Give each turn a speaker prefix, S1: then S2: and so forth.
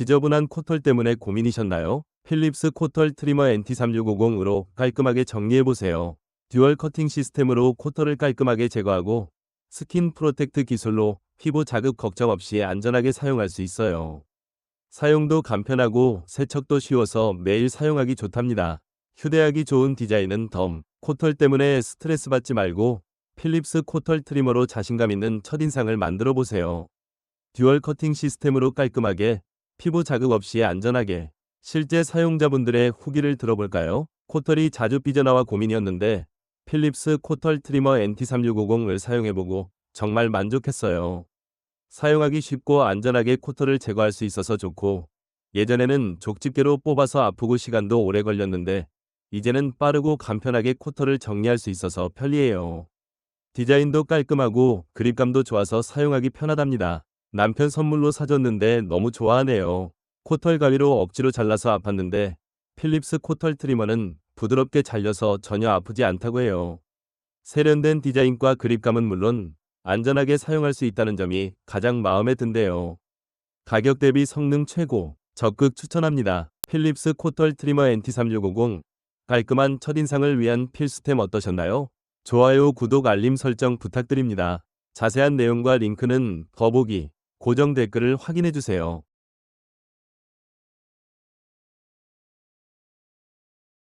S1: 지저분한 코털 때문에 고민이셨나요? 필립스 코털 트리머 NT3650으로 깔끔하게 정리해보세요. 듀얼 커팅 시스템으로 코털을 깔끔하게 제거하고 스킨 프로텍트 기술로 피부 자극 걱정 없이 안전하게 사용할 수 있어요. 사용도 간편하고 세척도 쉬워서 매일 사용하기 좋답니다. 휴대하기 좋은 디자인은 덤, 코털 때문에 스트레스 받지 말고 필립스 코털 트리머로 자신감 있는 첫인상을 만들어 보세요. 듀얼 커팅 시스템으로 깔끔하게 피부 자극 없이 안전하게 실제 사용자분들의 후기를 들어볼까요? 코털이 자주 삐져나와 고민이었는데 필립스 코털 트리머 NT3650을 사용해보고 정말 만족했어요. 사용하기 쉽고 안전하게 코털을 제거할 수 있어서 좋고 예전에는 족집게로 뽑아서 아프고 시간도 오래 걸렸는데 이제는 빠르고 간편하게 코털을 정리할 수 있어서 편리해요. 디자인도 깔끔하고 그립감도 좋아서 사용하기 편하답니다. 남편 선물로 사줬는데 너무 좋아하네요. 코털 가위로 억지로 잘라서 아팠는데 필립스 코털 트리머는 부드럽게 잘려서 전혀 아프지 않다고 해요. 세련된 디자인과 그립감은 물론 안전하게 사용할 수 있다는 점이 가장 마음에 든대요. 가격 대비 성능 최고, 적극 추천합니다. 필립스 코털 트리머 NT3650 깔끔한 첫인상을 위한 필수템 어떠셨나요? 좋아요, 구독, 알림 설정 부탁드립니다. 자세한 내용과 링크는 더보기, 고정 댓글을 확인해 주세요.